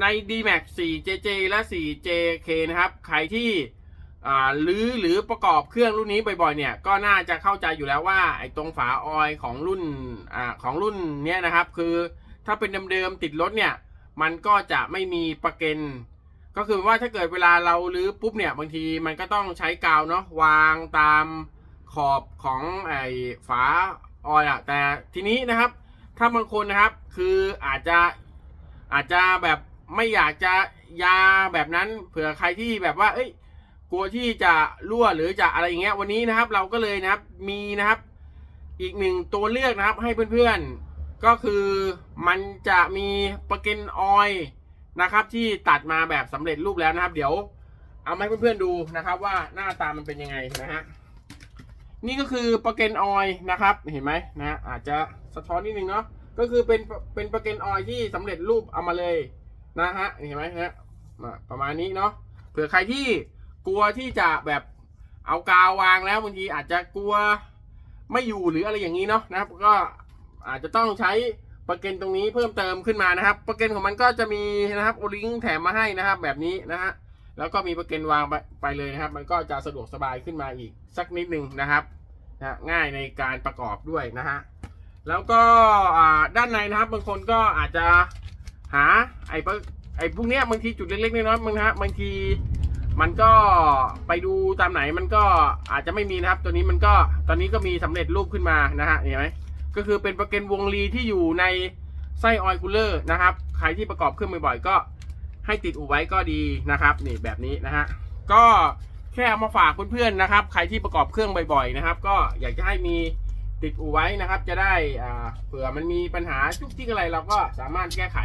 ใน D-Max 4JJ และ 4JK นะครับ ใครที่หรือหรือประกอบเครื่องรุ่นนี้บ่อยๆ เนี่ย ก็น่าจะเข้าใจอยู่แล้วว่าไอ้ตรงฝาออยของรุ่นอของรุ่นเนี้ยนะครับ คือถ้าเป็นเดิมๆติดรถเนี่ย มันก็จะไม่มีประเกันก็คือว่าถ้าเกิดเวลาเราลื้อปุ๊บเนี่ยบางทีมันก็ต้องใช้กาวเนาะวางตามขอบของไอ้ฝาออยอะแต่ทีนี้นะครับ ถ้าบางคนนะครับคืออาจจะอาจจะแบบ ไม่อยากจะยาแบบนั้น เผื่อใครที่แบบว่า เอ้ย กลัวที่จะรั่วหรือจะอะไรอย่างเงี้ย วันนี้นะครับ เราก็เลยนะครับ มีนะครับ อีกหนึ่งตัวเลือกนะครับ ให้เพื่อนๆ ก็คือมันจะมีประเกันออยนะครับ ที่ตัดมาแบบสำเร็จรูปแล้วนะครับ เดี๋ยวเอามาให้เพื่อนๆดูนะครับ ว่าหน้าตามันเป็นยังไงนะฮะนี่ก็คือประเกันออยนะครับเห็นไหมนะฮะอาจจะสะท้อนนิดนึงเนาะก็คือเป็นเป็นประเกันออยที่สำเร็จรูปเอามาเลย นะฮะเห็นไหมฮะมาประมาณนี้เนาะเผื่อใครที่กลัวที่จะแบบเอากาววางแล้วบางทีอาจจะกลัวไม่อยู่หรืออะไรอย่างนี้เนาะนะครับ ก็อาจจะต้องใช้ประกันตรงนี้เพิ่มเติมขึ้นมานะครับ ประกันของมันก็จะมีนะครับโอลิงแถมมาให้นะครับ แบบนี้นะฮะแล้วก็มีประกันวางไปไปเลยนะครับ มันก็จะสะดวกสบายขึ้นมาอีกสักนิดนึงนะครับนะง่ายในการประกอบด้วยนะฮะแล้วก็ด้านในนะครับบางคนก็อาจจะ หาไอ้ปะไอ้พวกเนี้ยบางทีจุดเล็กๆน้อยๆบางนะฮะบางทีมันก็ไปดูตามไหนมันก็อาจจะไม่มีนะครับ ตัวนี้มันก็ตอนนี้ก็มีสำเร็จรูปขึ้นมานะฮะเห็นไหมก็คือเป็นประเกันวงลีที่อยู่ในไส้ออยล์คูลเลอร์นะครับ ใครที่ประกอบเครื่องบ่อยๆก็ให้ติดอู่ไว้ก็ดีนะครับนี่แบบนี้นะฮะก็แค่เอามาฝากเพื่อนๆนะครับ ใครที่ประกอบเครื่องบ่อยๆนะครับ ก็อยากจะให้มีติดอู่ไว้นะครับ จะได้เผื่อมันมีปัญหาจุกจิกอะไรเราก็สามารถแก้ไข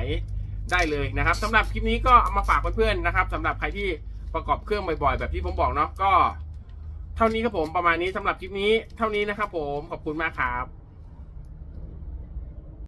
ได้เลยนะครับสำหรับคลิปนี้ก็เอามาฝากเพื่อนๆนะครับสำหรับใครที่ประกอบเครื่องบ่อยๆ แบบที่ผมบอกเนาะก็ เท่านี้ครับผมประมาณนี้สำหรับคลิปนี้ เท่านี้นะครับผมขอบคุณมากครับ